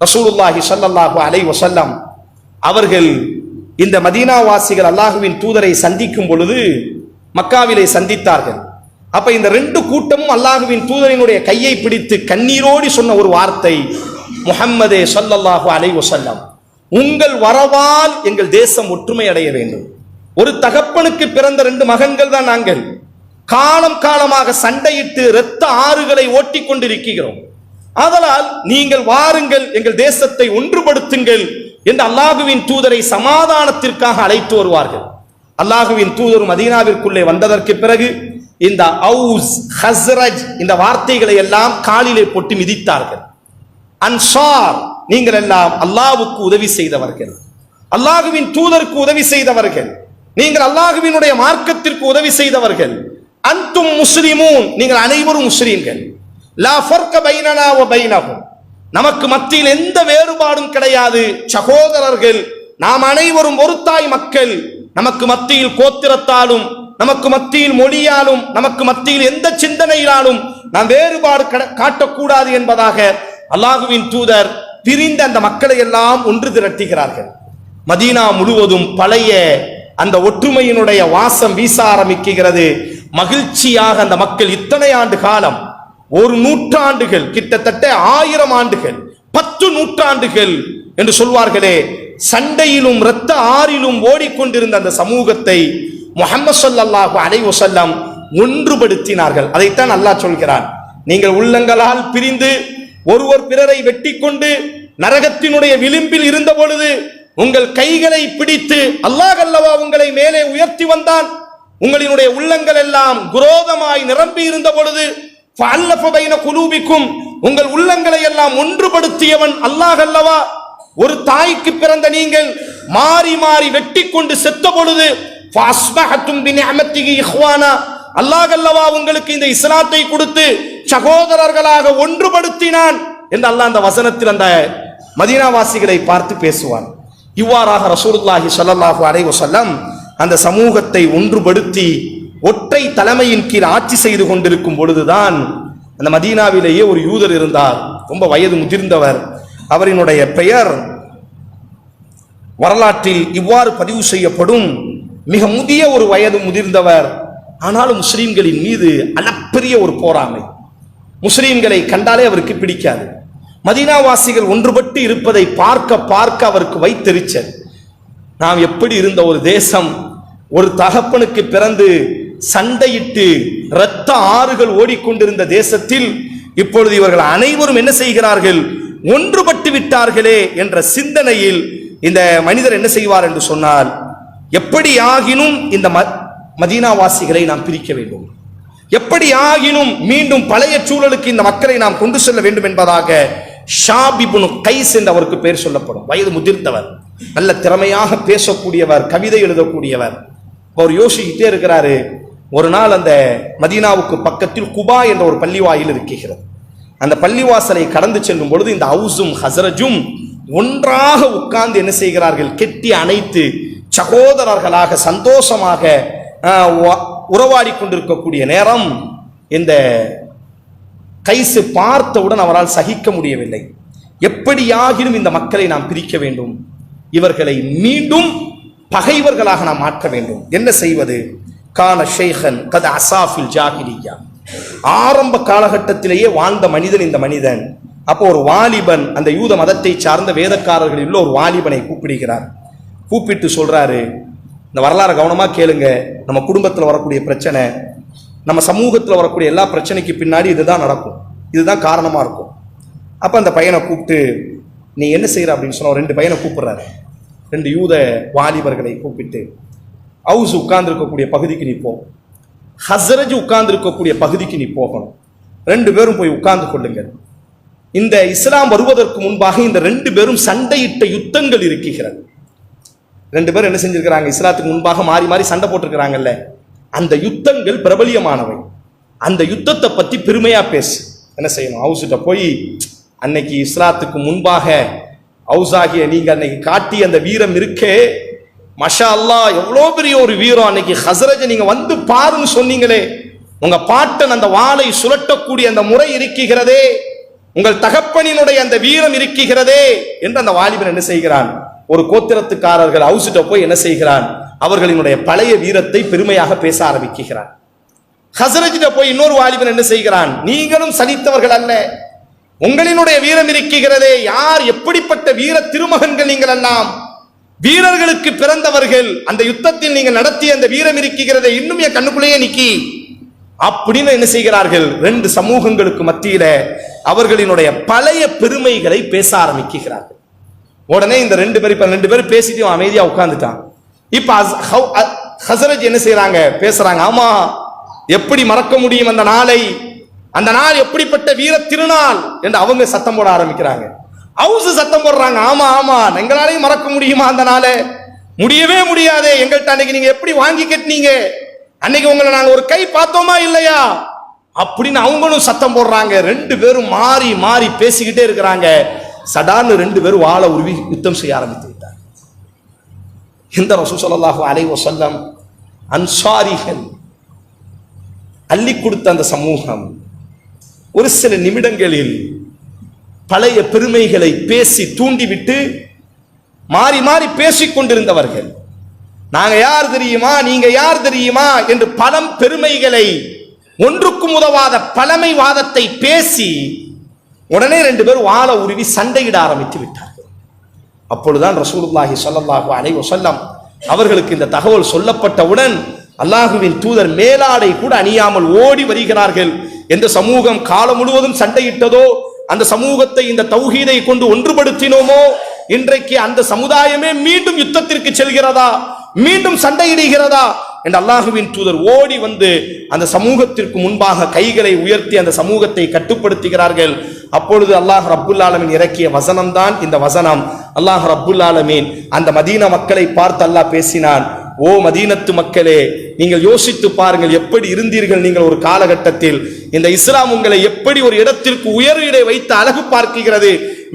ரசூலுல்லாஹி சல்லல்லாஹு அலை வசல்லம் அவர்கள் இந்த மதீனாவாசிகள் அல்லாஹுவின் தூதரை சந்திக்கும் பொழுது மக்காவிலே சந்தித்தார்கள். அப்ப இந்த ரெண்டு கூட்டமும் அல்லாஹுவின் தூதரினுடைய கையை பிடித்து கண்ணீரோடி சொன்ன ஒரு வார்த்தை முஹம்மதே சல்லல்லாஹு அலை வசல்லம் உங்கள் வரவால் எங்கள் தேசம் ஒற்றுமை அடைய வேண்டும். ஒரு தகப்பனுக்கு பிறந்த ரெண்டு மகன்கள் தான் நாங்கள். காலம் காலமாக சண்டையிட்டு இரத்த ஆறுகளை ஓட்டிக் கொண்டிருக்கிறோம் ஆதலால் நீங்கள் வாருங்கள் எங்கள் தேசத்தை ஒன்றுபடுத்துங்கள் என்று அல்லாஹுவின் தூதரை சமாதானத்திற்காக அழைத்து வருவார்கள். அல்லாஹுவின் தூதர் மதீனாவிற்குள்ளே வந்ததற்கு பிறகு இந்த அவுஸ் ஹஸ்ரஜ் இந்த வார்த்தைகளை எல்லாம் காலிலே போட்டு மிதித்தார்கள். அன்சார் நீங்கள் எல்லாம் அல்லாவுக்கு உதவி செய்தவர்கள். அல்லாஹுவின் தூதருக்கு உதவி செய்தவர்கள். நீங்கள் அல்லாஹுவினுடைய மார்க்கத்திற்கு உதவி செய்தவர்கள். அன்தும் முஸ்லிமூன் நீங்கள் அனைவரும் முஸ்லீம்கள். லா ஃபர்க பைனனா ஓ பைனஹும் நமக்கு மத்தியில் எந்த வேறுபாடும் கிடையாது. சகோதரர்கள் நாம் அனைவரும் ஒரு தாய் மக்கள். நமக்கு மத்தியில் கோத்திரத்தாலும் நமக்கு மத்தியில் மொழியாலும் நமக்கு மத்தியில் எந்த சிந்தனையிலாலும் நாம் வேறுபாடு காட்டக்கூடாது என்பதாக அல்லாஹுவின் தூதர் பிரிந்த அந்த மக்களை எல்லாம் ஒன்று திரட்டுகிறார்கள். மதீனா முழுவதும் பழைய அந்த ஒற்றுமையினுடைய வாசம் வீச ஆரம்பிக்கிறது. மகிழ்ச்சியாக அந்த மக்கள் இத்தனை ஆண்டு காலம் ஒரு நூற்றாண்டுகள் கிட்டத்தட்ட ஆயிரம் ஆண்டுகள் பத்து நூற்றாண்டுகள் என்று சொல்வார்களே சண்டையிலும் இரத்த ஆறிலும் ஓடிக்கொண்டிருந்த அந்த சமூகத்தை முகமது ஸல்லல்லாஹு அலைவசல்லம் ஒன்றுபடுத்தினார்கள். அதைத்தான் அல்லாஹ் சொல்கிறான். நீங்கள் உள்ளங்களால் பிரிந்து ஒருவர் பிறரை வெட்டி கொண்டு நரகத்தினுடைய விளிம்பில் இருந்த பொழுது உங்கள் கைகளை பிடித்து அல்லாஹ் அல்லவா உங்களை மேலே உயர்த்தி வந்தான். உங்களினுடைய உள்ளங்கள் எல்லாம் குரோதமாய் நிரம்பி இருந்த பொழுது குலூபிக்கும் உங்கள் உள்ளங்களை எல்லாம் ஒன்றுபடுத்தியவன் அல்லாஹ் அல்லவா? ஒரு தாய்க்கு பிறந்த நீங்கள் மாறி மாறி வெட்டி கொண்டு செத்த பொழுது அல்லாஹ் அல்லவா உங்களுக்கு இந்த இஸ்லாத்தை கொடுத்து சகோதரர்களாக ஒன்றுபடுத்தினான் என்று அல்லாஹ் அந்த வசனத்தில் அந்த மதீனாவாசிகளை பார்த்து பேசுவான். இவ்வாறாக ரசூலுல்லாஹி சல்லாஹூ அலைவசல்லம் அந்த சமூகத்தை ஒன்றுபடுத்தி ஒற்றை தலைமையின் கீழ் ஆட்சி செய்து கொண்டிருக்கும் பொழுதுதான் அந்த மதீனாவிலேயே ஒரு யூதர் இருந்தார். ரொம்ப வயது முதிர்ந்தவர். அவரினுடைய பெயர் வரலாற்றில் இவ்வாறு பதிவு செய்யப்படும். மிக முதிய ஒரு வயது முதிர்ந்தவர். ஆனாலும் முஸ்லீம்களின் மீது அளப்பெரிய ஒரு போராமை. முஸ்லீம்களை கண்டாலே அவருக்கு பிடிக்காது. மதீனாவாசிகள் ஒன்றுபட்டு இருப்பதை பார்க்க பார்க்க அவருக்கு வைத்தெரிச்சல். நாம் எப்படி இருந்த ஒரு தேசம் ஒரு தகப்பனுக்கு பிறந்து சண்டையிட்டு இரத்த ஆறுகள் ஓடிக்கொண்டிருந்த தேசத்தில் இப்பொழுது இவர்கள் அனைவரும் என்ன செய்கிறார்கள்? ஒன்றுபட்டு விட்டார்களே என்ற சிந்தனையில் இந்த மனிதர் என்ன செய்வார் என்று சொன்னால் எப்படி ஆகினும் இந்த மதீனாவாசிகளை நாம் பிரிக்க வேண்டும். எப்படி ஆகினும் மீண்டும் பழைய சூழலுக்கு இந்த மக்களை நாம் கொண்டு செல்ல வேண்டும் என்பதாக ஷாபிபுனு கைஸ் என்று அவருக்கு பெயர் சொல்லப்படும். வயது முதிர்ந்தவர் நல்ல திறமையாக பேசக்கூடியவர் கவிதை எழுதக்கூடியவர். அவர் யோசிக்கிட்டே இருக்கிறாரு ஒரு நாள் அந்த மதீனாவுக்கு பக்கத்தில் குபா என்ற ஒரு பள்ளிவாயில் இருக்கிறது. அந்த பள்ளிவாசலை கடந்து செல்லும் பொழுது இந்த ஹவுஸும் ஹசரஜும் ஒன்றாக உட்கார்ந்து என்ன செய்கிறார்கள்? கெட்டி அணைத்து சகோதரர்களாக சந்தோஷமாக உ- உறவாடி கொண்டிருக்கக்கூடிய நேரம் இந்த கைசு பார்த்தவுடன் அவரால் சகிக்க முடியவில்லை. எப்படியாகிலும் இந்த மக்களை நாம் பிரிக்க வேண்டும். இவர்களை மீண்டும் பகைவர்களாக நாம் மாற்ற வேண்டும். என்ன செய்வது? கான ஷேகன் கத அசாஃபில் ஜாகிரியா ஆரம்ப காலகட்டத்திலேயே வாழ்ந்த மனிதன் இந்த மனிதன். அப்போ ஒரு வாலிபன் அந்த யூத மதத்தை சார்ந்த வேதக்காரர்களில் உள்ள ஒரு வாலிபனை கூப்பிடுகிறார். கூப்பிட்டு சொல்றாரு இந்த வரலாறு கவனமாக கேளுங்க நம்ம குடும்பத்தில் வரக்கூடிய பிரச்சனை நம்ம சமூகத்தில் வரக்கூடிய எல்லா பிரச்சனைக்கு பின்னாடி இதுதான் நடக்கும். இதுதான் காரணமாக இருக்கும். அப்போ அந்த பையனை கூப்பிட்டு நீ என்ன செய்கிற அப்படின்னு சொன்ன ரெண்டு பையனை கூப்பிடுறாரு. ரெண்டு யூத வாலிபர்களை கூப்பிட்டு ஹவுஸ் உட்கார்ந்துருக்கக்கூடிய பகுதிக்கு நீ போ. ஹசரஜ் உட்கார்ந்துருக்கக்கூடிய பகுதிக்கு நீ போகணும். ரெண்டு பேரும் போய் உட்கார்ந்து கொள்ளுங்கள். இந்த இஸ்லாம் வருவதற்கு முன்பாக இந்த ரெண்டு பேரும் சண்டையிட்ட யுத்தங்கள் இருக்கிறது ரெண்டு பேரும் என்ன செஞ்சிருக்கிறாங்க? இஸ்லாத்துக்கு முன்பாக மாறி மாறி சண்டை போட்டிருக்கிறாங்கல்ல. அந்த யுத்தங்கள் பிரபலியமானவை. அந்த யுத்தத்தை பத்தி பெருமையா பேசு. என்ன செய்யணும்? ஹவுஸ்கிட்ட போய் அன்னைக்கு இஸ்லாத்துக்கு முன்பாக ஹவுஸ் ஆகிய நீங்க அன்னைக்கு காட்டி அந்த வீரம் இருக்கே. மஷா அல்லாஹ் எவ்வளோ பெரிய ஒரு வீரம் அன்னைக்கு ஹசரஜ நீங்க வந்து பாருன்னு சொன்னீங்களே. உங்க பாட்டன் அந்த வாளை சுழட்டக்கூடிய அந்த முறை இருக்கிறதே. உங்கள் தகப்பனினுடைய அந்த வீரம் இருக்குகிறதே என்று அந்த வாலிபன் என்ன செய்கிறான்? ஒரு கோத்திரத்துக்காரர்கள் அவுசிட்ட போய் என்ன செய்கிறான்? அவர்களினுடைய பழைய வீரத்தை பெருமையாக பேச ஆரம்பிக்கிறான். ஹசரஜிட்ட போய் இன்னொரு வாலிபன் என்ன செய்கிறான்? நீங்களும் சலித்தவர்கள் அல்ல. உங்களினுடைய வீரம் இருக்குகிறதே யார் எப்படிப்பட்ட வீர திருமகன்கள் நீங்கள் எல்லாம்? வீரர்களுக்கு பிறந்தவர்கள் அந்த யுத்தத்தில் நீங்கள் நடத்திய அந்த வீரம் இருக்கிறத இன்னும் என் கண்ணுக்குள்ளேயே நிக்கி. அப்படின்னு என்ன செய்கிறார்கள்? ரெண்டு சமூகங்களுக்கு மத்தியில அவர்களினுடைய பழைய பெருமைகளை பேச ஆரம்பிக்கிறார்கள். உடனே இந்த ரெண்டு பேர் இப்ப ரெண்டு பேரும் பேசிட்டு அமைதியா உட்கார்ந்துட்டான். இப்ப அஸ்- ஹசரத் என்ன செய்யறாங்க பேசுறாங்க ஆமா எப்படி மறக்க முடியும் அந்த நாளை? அந்த நாள் எப்படிப்பட்ட வீர திருநாள்? என்று அவங்க சத்தம் போட ஆரம்பிக்கிறாங்க. ஹவுஸ் சத்தம் போடுறாங்க. ஆமா ஆமா. எங்களாலையும் மறக்க முடியுமா அந்த நாளே? முடியவே முடியாதே. எங்கள்கிட்ட அன்னைக்கு நீங்க எப்படி வாங்கி கட்டினீங்க? அன்னைக்கு உங்களை நாங்க ஒரு கை பார்த்தோமா இல்லையா? அப்படின்னு அவங்களும் சத்தம் போடுறாங்க. ரெண்டு பேரும் மாறி மாறி பேசிக்கிட்டே இருக்கிறாங்க. சடார்னு ரெண்டு பேரும் வாழை உருவி யுத்தம் செய்ய ஆரம்பித்து விட்டார் இந்த ரசூ சொல்லாஹு அலை வசல்லம் அன்சாரிகள் அள்ளி கொடுத்த அந்த சமூகம் ஒரு சில நிமிடங்களில் பழைய பெருமைகளை பேசி தூண்டிவிட்டு மாறி மாறி பேசிக் கொண்டிருந்தவர்கள். நாங்க யார் தெரியுமா? நீங்க யார் தெரியுமா? என்று பலம் பெருமைகளை ஒன்றுக்கும் உதவாத பழமை வாதத்தை பேசி உடனே ரெண்டு பேரும் வாழ உருவி சண்டையிட ஆரம்பித்து விட்டார்கள். அப்பொழுதுதான் ரசூலுல்லாஹி ஸல்லல்லாஹு அலை வசல்லம் அவர்களுக்கு இந்த தகவல் சொல்லப்பட்டவுடன் அல்லாஹுவின் தூதர் மேலாடை கூட அணியாமல் ஓடி வருகிறார்கள். எந்த சமூகம் காலம் முழுவதும் சண்டையிட்டதோ அந்த சமூகத்தை இந்த தௌஹீதை கொண்டு ஒன்றுபடுத்தினோமோ? இன்றைக்கு அந்த சமுதாயமே மீண்டும் யுத்தத்திற்கு செல்கிறதா? மீண்டும் சண்டையிடுகிறதா? என்று அல்லாஹுவின் தூதர் ஓடி வந்து அந்த சமூகத்திற்கு முன்பாக கைகளை உயர்த்தி அந்த சமூகத்தை கட்டுப்படுத்துகிறார்கள். அப்பொழுது அல்லாஹ் ரப்புல் இறக்கிய வசனம்தான் இந்த வசனம். அல்லாஹ் ரப்புல் ஆலமீன் அந்த மதீன மக்களை பார்த்து அல்லாஹ் பேசினான். ஓ மதீனத்து மக்களே நீங்கள் யோசித்து பாருங்கள் எப்படி இருந்தீர்கள் நீங்கள் ஒரு காலகட்டத்தில். இந்த இஸ்லாம் உங்களை எப்படி ஒரு இடத்திற்கு உயர்விடை வைத்து அழகு பார்க்கிறது.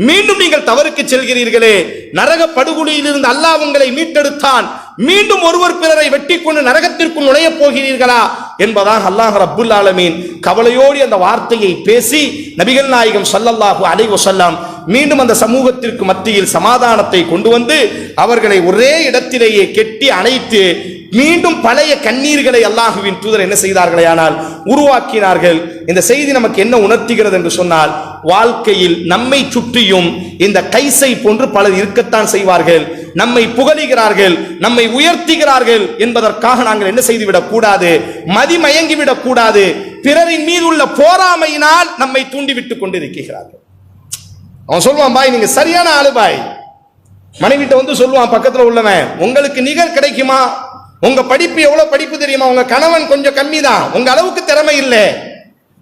மீண்டும் நீங்கள் தவறுக்கு செல்கிறீர்களே. நரக படுகொலியில் இருந்து அல்லாஹ் உங்களை மீட்டெடுத்தான். மீண்டும் ஒருவர் பிறரை வெட்டி கொண்டு நரகத்திற்குள் நுழையப் போகிறீர்களா என்பதாக அல்லாஹ் ரப்புல் ஆலமீன் கவலையோடு அந்த வார்த்தையை பேசி நபிகள் நாயகம் சல்லல்லாஹு அலைஹி வஸல்லம் மீண்டும் அந்த சமூகத்திற்கு மத்தியில் சமாதானத்தை கொண்டு வந்து அவர்களை ஒரே இடத்திலேயே கெட்டி அணைத்து மீண்டும் பழைய கண்ணீர்களை அல்லாஹுவின் தூதர் என்ன செய்தார்களே ஆனால் உருவாக்கினார்கள். இந்த செய்தி நமக்கு என்ன உணர்த்துகிறது என்று சொன்னால் வாழ்க்கையில் நம்மை சுற்றியும் இந்த கைசை போன்று பலர் இருக்கத்தான் செய்வார்கள். நம்மை புகழுகிறார்கள் நம்மை உயர்த்துகிறார்கள் என்பதற்காக நாங்கள் என்ன செய்துவிடக் கூடாது மதிமயங்கிவிடக் கூடாது பிறரின் மீது உள்ள போராமையினால் நம்மை தூண்டிவிட்டுக் கொண்டிருக்கிறார்கள். அவன் சொல்லுவான் பாய் நீங்க சரியான ஆளு பாய். மனைவிட்ட வந்து சொல்லுவான் பக்கத்துல உள்ளவன் உங்களுக்கு நிகர் கிடைக்குமா? உங்க படிப்பு எவ்வளவு படிப்பு தெரியுமா? உங்க கணவன் கொஞ்சம் கம்மி தான் உங்க அளவுக்கு திறமை இல்லை.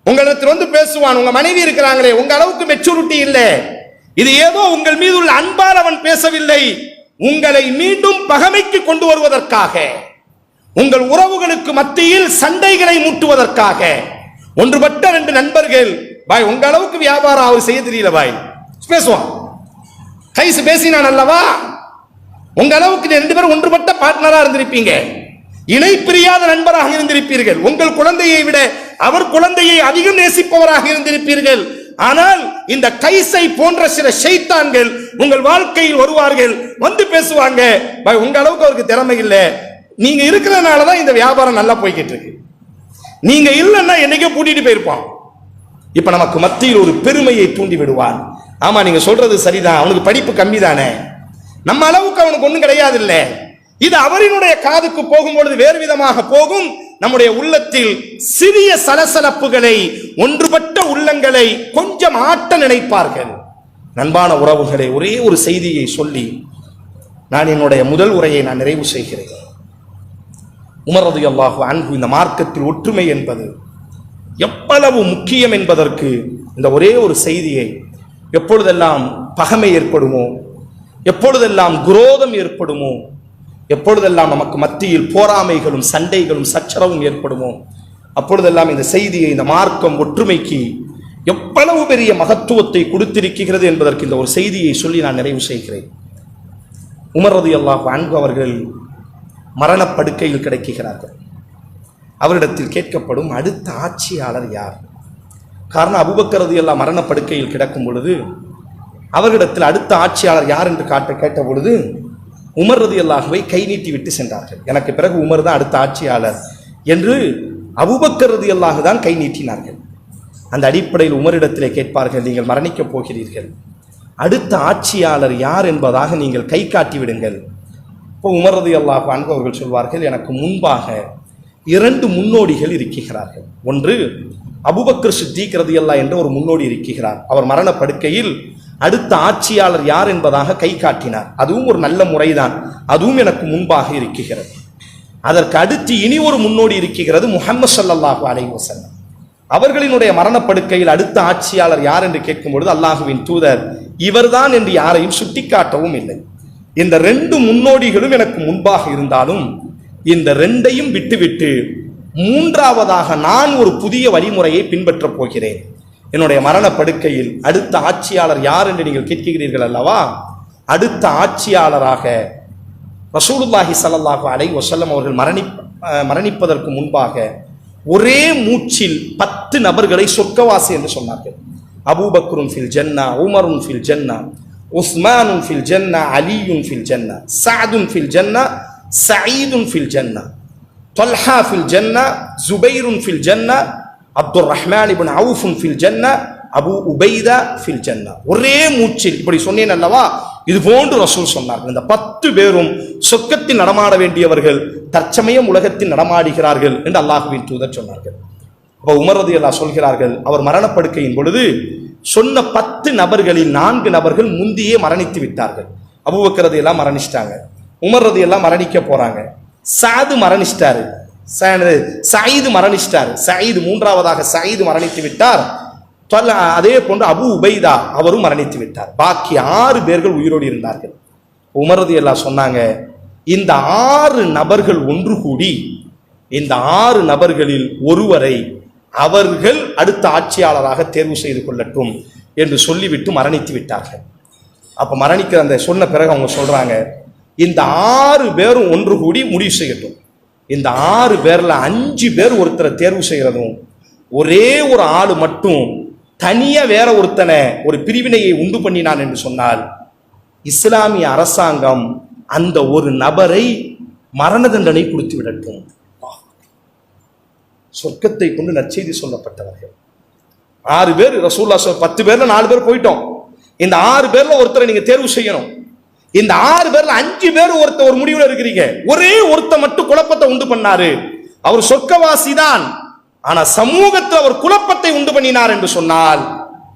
உங்களிடத்தில் வந்து பேசுவான் உங்க மனைவி இருக்கிறாங்களே உங்க அளவுக்கு மெச்சூரிட்டி இல்லை. இது ஏதோ உங்கள் மீது உள்ள அன்பால் அவன் பேசவில்லை. உங்களை மீண்டும் பகமைக்கு கொண்டு வருவதற்காக உங்கள் உறவுகளுக்கு மத்தியில் சண்டைகளை மூட்டுவதற்காக. ஒன்றுபட்ட ரெண்டு நண்பர்கள் பாய் உங்க அளவுக்கு வியாபாரம் அவர் செய்ய தெரியல பாய். பேசுவான். கைஸ் பேசினான் அல்லவா உங்க அளவுக்கு ரெண்டு பேரும் ஒன்றுபட்ட பார்ட்னரா இருந்திருப்பீங்க. இணை பிரியாத நண்பராக இருந்திருப்பீர்கள். உங்கள் குழந்தையை விட அவர் குழந்தையை அதிகம் நேசிப்பவராக இருந்திருப்பீர்கள். ஆனால் இந்த கைசை போன்ற சில ஷைத்தான்கள் உங்கள் வாழ்க்கையில் வருவார்கள் வந்து பேசுவாங்க. உங்க அளவுக்கு அவருக்கு திறமை இல்லை. நீங்க இருக்கிறதுனால தான் இந்த வியாபாரம் நல்லா போய்கிட்டு இருக்கு. நீங்க இல்லைன்னா என்னைக்கோ கூட்டிட்டு போயிருப்பான். இப்ப நமக்கு மத்தியில் ஒரு பெருமையை தூண்டி விடுவான் ஆமாம் நீங்கள் சொல்கிறது சரிதான். அவனுக்கு படிப்பு கம்மி தானே நம்ம அளவுக்கு அவனுக்கு ஒன்றும் கிடையாது இல்லை இது அவரினுடைய காதுக்கு போகும்பொழுது வேறு விதமாக போகும். நம்முடைய உள்ளத்தில் சிறிய சலசலப்புகளை ஒன்றுபட்ட உள்ளங்களை கொஞ்சம் ஆட்ட நினைப்பார்கள். நண்பான உறவுகளை ஒரே ஒரு செய்தியை சொல்லி நான் என்னுடைய முதல் உரையை நான் நிறைவு செய்கிறேன். உமரது அல்லாஹு அன்பு இந்த மார்க்கத்தில் ஒற்றுமை என்பது எவ்வளவு முக்கியம் என்பதற்கு இந்த ஒரே ஒரு செய்தியை எப்பொழுதெல்லாம் பகமை ஏற்படுமோ எப்பொழுதெல்லாம் குரோதம் ஏற்படுமோ எப்பொழுதெல்லாம் நமக்கு மத்தியில் போராமைகளும் சண்டைகளும் சச்சரவும் ஏற்படுமோ அப்பொழுதெல்லாம் இந்த செய்தியை இந்த மார்க்கம் ஒற்றுமைக்கு எவ்வளவு பெரிய மகத்துவத்தை கொடுத்திருக்கிறது என்பதற்கு இந்த ஒரு செய்தியை சொல்லி நான் நிறைவு செய்கிறேன். உமரது ரலியல்லாஹு அன்பு அவர்கள் மரணப்படுக்கையில் கிடைக்கிறார்கள் அவரிடத்தில் கேட்கப்படும் அடுத்த ஆட்சியாளர் யார்? காரணம் அபுபக்கரது எல்லாம் மரணப்படுக்கையில் கிடக்கும் பொழுது அவர்களிடத்தில் அடுத்த ஆட்சியாளர் யார் என்று காட்ட கேட்ட பொழுது உமர் ரதி அல்லாஹுவை கை நீட்டி விட்டு சென்றார்கள். எனக்கு பிறகு உமர் தான் அடுத்த ஆட்சியாளர் என்று அபுபக்கர் ரதி அல்லாஹு தான் கை நீட்டினார்கள். அந்த அடிப்படையில் உமரிடத்திலே கேட்பார்கள் நீங்கள் மரணிக்கப் போகிறீர்கள். அடுத்த ஆட்சியாளர் யார் என்பதாக நீங்கள் கை காட்டி விடுங்கள். இப்போ உமரது அல்லாஹ் அன்பு சொல்வார்கள் எனக்கு முன்பாக இரண்டு முன்னோடிகள் இருக்கிறார்கள். ஒன்று அபுபக்கர் சித்திக் ரதியல்லா என்ற ஒரு முன்னோடி இருக்கிறார். அவர் மரணப்படுக்கையில் அடுத்த ஆட்சியாளர் யார் என்பதாக கை காட்டினார். அதுவும் ஒரு நல்ல முறைதான். அதுவும் எனக்கு முன்பாக இருக்கிறது. அதற்கு அடுத்து இனி ஒரு முன்னோடி இருக்கிறது முஹம்மது சல்லாஹு அலைஹி அவர்களினுடைய மரணப்படுக்கையில் அடுத்த ஆட்சியாளர் யார் என்று கேட்கும் பொழுது அல்லாஹுவின் தூதர் இவர்தான் என்று யாரையும் சுட்டிக்காட்டவும் இல்லை. இந்த ரெண்டு முன்னோடிகளும் எனக்கு முன்பாக இருந்தாலும் இந்த ரெண்டையும் விட்டுவிட்டு மூன்றாவதாக நான் ஒரு புதிய வழிமுறையை பின்பற்றப் போகிறேன். என்னுடைய மரணப்படுக்கையில் அடுத்த ஆட்சியாளர் யார் என்று நீங்கள் கேட்கிறீர்கள் அல்லவா? அடுத்த ஆட்சியாளராக ரசூலுல்லாஹி சல்லாஹு அலை வசல்லம் அவர்கள் மரணி மரணிப்பதற்கு முன்பாக ஒரே மூச்சில் பத்து நபர்களை சொர்க்கவாசி என்று சொன்னார்கள். அபூபக்ரும் ஃபில் ஜன்னா உமரும் ஃபில் ஜன்னா உஸ்மானும் ஃபில் ஜன்னா அலியும் ஃபில் ஜன்னா சாதும் ஃபில் ஜன்னா சயீதும் ஃபில் ஜன்னா. தொல்ஹா ஃபில் ஜன்னா ஜுபைருன் ஃபில் ஜன்னா அப்துல் ரஹ்மான் இப்னு அவுஃபுன் ஃபில் ஜன்னா அபு உபைதா ஃபில் ஜன்னா ஒரே மூச்சில். இப்படி சொன்னேன் அல்லவா? இது போன்று ரசூல் சொன்னார்கள் இந்த பத்து பேரும் சொர்க்கத்தில் நடமாட வேண்டியவர்கள் தற்சமயம் உலகத்தில் நடமாடுகிறார்கள் என்று அல்லாஹுவின் தூதர் சொன்னார்கள். அப்போ உமரது அல்லா சொல்கிறார்கள் அவர் மரணப்படுக்கையின் பொழுது சொன்ன பத்து நபர்களில் நான்கு நபர்கள் முந்தியே மரணித்து விட்டார்கள். அபுவக்கிறது எல்லாம் மரணிச்சிட்டாங்க. உமர்றது எல்லாம் மரணிக்க போறாங்க. சாது மரணிச்சிட்டாரு. ச- சயீது மரணிச்சிட்டாரு. சயீது மூன்றாவதாக சயீது மரணித்து விட்டார். அதே போன்று அபு உபைதா அவரும் மரணித்து விட்டார். பாக்கி ஆறு பேர்கள் உயிரோடு இருந்தார்கள். உமரது எல்லாம் சொன்னாங்க இந்த ஆறு நபர்கள் ஒன்று கூடி இந்த ஆறு நபர்களில் ஒருவரை அவர்கள் அடுத்த ஆட்சியாளராக தேர்வு செய்து கொள்ளட்டும் என்று சொல்லிவிட்டு மரணித்து விட்டார்கள். அப்போ மரணிக்கிற அந்த சொன்ன பிறகு அவங்க சொல்றாங்க இந்த ஆறு பேரும் ஒன்று கூடி முடிவு செய்யட்டும். இந்த ஆறு பேரில் அஞ்சு பேர் ஒருத்தரை தேர்வு செய்கிறதும் ஒரே ஒரு ஆள் மட்டும் தனியாக வேற ஒருத்தனை ஒரு பிரிவினையை உண்டு பண்ணினான் என்று சொன்னால் இஸ்லாமிய அரசாங்கம் அந்த ஒரு நபரை மரண தண்டனை கொடுத்து விடட்டும். சொர்க்கத்தை கொண்டு நற்செய்தி சொல்லப்பட்டவர்கள். ஆறு பேர் ரசூல்லா சொல் பத்து பேர்ல நாலு பேர் போயிட்டோம். இந்த ஆறு பேர்ல ஒருத்தரை நீங்க தேர்வு செய்யணும். இந்த ஆறு பேர்ல அஞ்சு பேர் ஒருத்த ஒரு முடிவுல இருக்கிறீங்க. ஒரே ஒருத்த மட்டும் குழப்பத்தை உண்டு பண்ணாரு. அவர் சொர்க்கவாசி தான் ஆனா சமூகத்தில் அவர் குழப்பத்தை உண்டு பண்ணினார் என்று சொன்னால்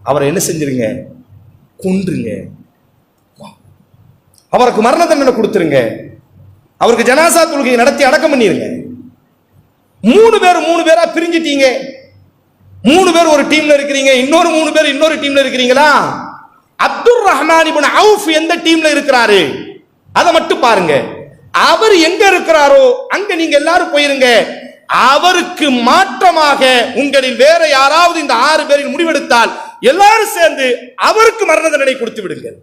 அவரை என்ன செஞ்சிருங்க? கொன்றுங்க. அவருக்கு மரண தண்டனை கொடுத்துருங்க. அவருக்கு ஜனாசா தொழுகையை நடத்தி அடக்கம் பண்ணிருங்க. மூணு பேர் மூணு பேரா பிரிஞ்சிட்டீங்க. மூணு பேர் ஒரு டீம்ல இருக்கிறீங்க. இன்னொரு மூணு பேர் இன்னொரு டீம்ல இருக்கிறீங்களா? அப்துல் ரஹ்மான் இபின் அவுஃப் எந்த டீம்ல இருக்கிறாரு? அதை மட்டும் பாருங்க. அவர் எங்க இருக்கிறாரோ அங்க நீங்க எல்லாரும் போயிருங்க. அவருக்கு மாற்றமாக உங்களில் வேற யாராவது இந்த ஆறு பேரில் முடிவெடுத்தால் எல்லாரும் சேர்ந்து அவருக்கு மரண தண்டனை கொடுத்து விடுங்கள்.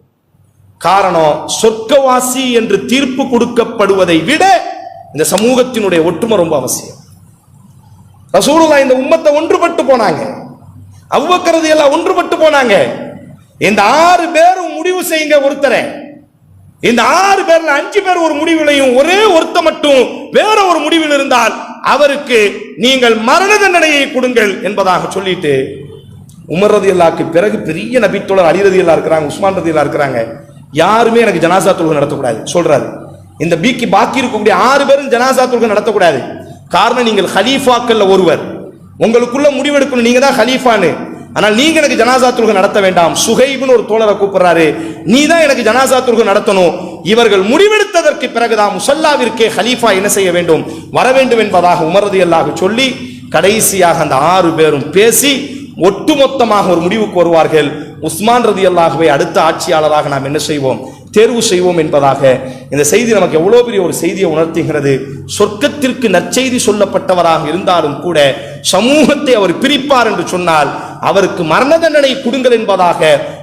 காரணம் சொர்க்கவாசி என்று தீர்ப்பு கொடுக்கப்படுவதை விட இந்த சமூகத்தினுடைய ஒற்றுமை ரொம்ப அவசியம். ரசூலா இந்த உம்மத்தை ஒன்றுபட்டு போனாங்க. அவ்வக்கிறது எல்லாம் ஒன்றுபட்டு போனாங்க. இந்த ஆறு பேரும் முடிவு செய்யுங்க ஒருத்தரை. இந்த ஆறு பேர்ல அஞ்சு பேர் ஒரு முடிவிலையும் ஒரே ஒருத்த மட்டும் வேற ஒரு முடிவில் இருந்தால் அவருக்கு நீங்கள் மரண தண்டனையை கொடுங்கள் என்பதாக சொல்லிட்டு உமர் ரதி பிறகு பெரிய நபித்தோழர் அலி ரதி இருக்கிறாங்க உஸ்மான் ரதி இருக்கிறாங்க. யாருமே எனக்கு ஜனாசா தொழுகை நடத்தக்கூடாது. சொல்றாரு. இந்த பிக்கு பாக்கி இருக்கக்கூடிய ஆறு பேரும் ஜனாசா தொழுகை நடத்தக்கூடாது. காரணம் நீங்கள் ஹலீஃபாக்கள்ல ஒருவர். உங்களுக்குள்ள முடிவெடுக்கணும். நீங்க தான் ஹலீஃபான்னு. ஆனால் நீங்க எனக்கு ஜனாசா தொழுகை நடத்த வேண்டாம். சுகைபுன்னு ஒரு தோழரை கூப்பிடுறாரு. நீ தான் எனக்கு ஜனாசா தொழுகை நடத்தணும். இவர்கள் முடிவெடுத்ததற்கு பிறகுதான் முசல்லாவிற்கே ஹலீஃபா என்ன செய்ய வேண்டும்? வர வேண்டும் என்பதாக உமரது அல்லாஹ் சொல்லி கடைசியாக அந்த ஆறு பேரும் பேசி ஒட்டுமொத்தமாக ஒரு முடிவுக்கு வருவார்கள். உஸ்மான் ரதி அல்லாகவே அடுத்த ஆட்சியாளராக நாம் என்ன செய்வோம்? தேர்வு செய்வோம் என்பதாக. இந்த செய்தி நமக்கு எவ்வளவு பெரிய ஒரு செய்தியை உணர்த்துகிறது. சொர்க்கத்திற்கு நற்செய்தி சொல்லப்பட்டவராக இருந்தாலும் கூட சமூகத்தை அவர் பிரிப்பார் என்று சொன்னால் அவருக்கு மரண தண்டனை கொடுங்கள் என்பதாக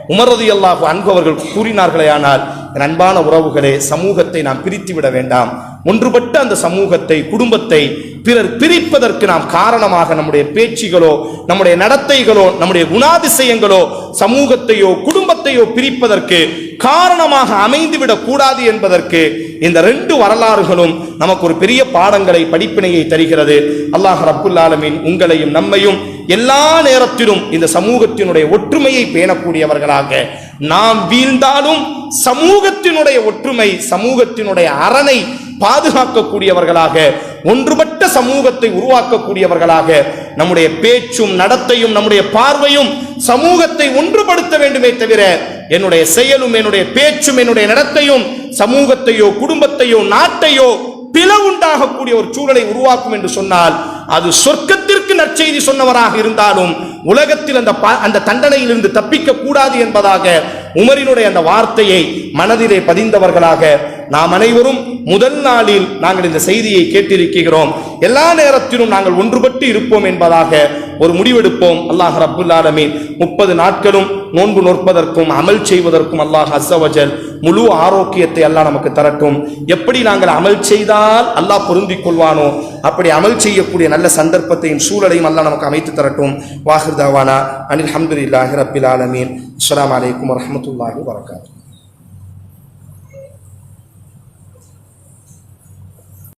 உமரது அல்லாஹ் அன்பு அவர்கள் கூறினார்களே ஆனால் அன்பான உறவுகளே சமூகத்தை நாம் பிரித்து விட வேண்டாம். ஒன்றுபட்ட அந்த சமூகத்தை குடும்பத்தை பிறர் பிரிப்பதற்கு நாம் காரணமாக நம்முடைய பேச்சுகளோ நம்முடைய நடத்தைகளோ நம்முடைய குணாதிசயங்களோ சமூகத்தையோ குடும்பத்தையோ பிரிப்பதற்கு காரணமாக அமைந்துவிடக் கூடாது என்பதற்கு இந்த ரெண்டு வரலாறுகளும் நமக்கு ஒரு பெரிய பாடங்களை படிப்பினையை தருகிறது. அல்லாஹ் ரப்புல் உங்களையும் நம்மையும் எல்லா நேரத்திலும் இந்த சமூகத்தினுடைய ஒற்றுமையை பேணக்கூடியவர்களாக நாம் வீழ்ந்தாலும் சமூகத்தினுடைய ஒற்றுமை சமூகத்தினுடைய அரணை பாதுகாக்கக்கூடியவர்களாக ஒன்றுபட்ட சமூகத்தை உருவாக்கக்கூடியவர்களாக நம்முடைய பேச்சும் நடத்தையும் நம்முடைய பார்வையும் சமூகத்தை ஒன்றுபடுத்த வேண்டுமே தவிர என்னுடைய செயலும் என்னுடைய பேச்சும் என்னுடைய நடத்தையும் சமூகத்தையோ குடும்பத்தையோ நாட்டையோ பிளவுண்டாகக்கூடிய ஒரு சூழலை உருவாக்கும் என்று சொன்னால் அது சொர்க்கத்திற்கு நற்செய்தி சொன்னவராக இருந்தாலும் உலகத்தில் அந்த அந்த தண்டனையிலிருந்து தப்பிக்க கூடாது என்பதாக உமரினுடைய அந்த வார்த்தையை மனதிலே பதிந்தவர்களாக நாம் அனைவரும் முதல் நாளில் நாங்கள் இந்த செய்தியை கேட்டிருக்கிறோம். எல்லா நேரத்திலும் நாங்கள் ஒன்றுபட்டு இருப்போம் என்பதாக ஒரு முடிவெடுப்போம். அல்லாஹ் ரப்புல் முப்பது நாட்களும் நோன்பு நோற்பதற்கும் அமல் செய்வதற்கும் அல்லாஹ் அசவஜல் முழு ஆரோக்கியத்தை அல்லாஹ் நமக்கு தரட்டும். எப்படி நாங்கள் அமல் செய்தால் அல்லாஹ் பொருந்திக் கொள்வானோ அப்படி அமல் செய்யக்கூடிய நல்ல சந்தர்ப்பத்தையும் சூழலையும் அல்லாஹ் நமக்கு அமைத்து தரட்டும். வாஹிர் தாவானா. அனில் ஹம்துல்லாஹி ரப்பில் ஆலமீன். அஸ்லாம் வலைக்கம் வரமத்துல்லாஹி வரகாத்து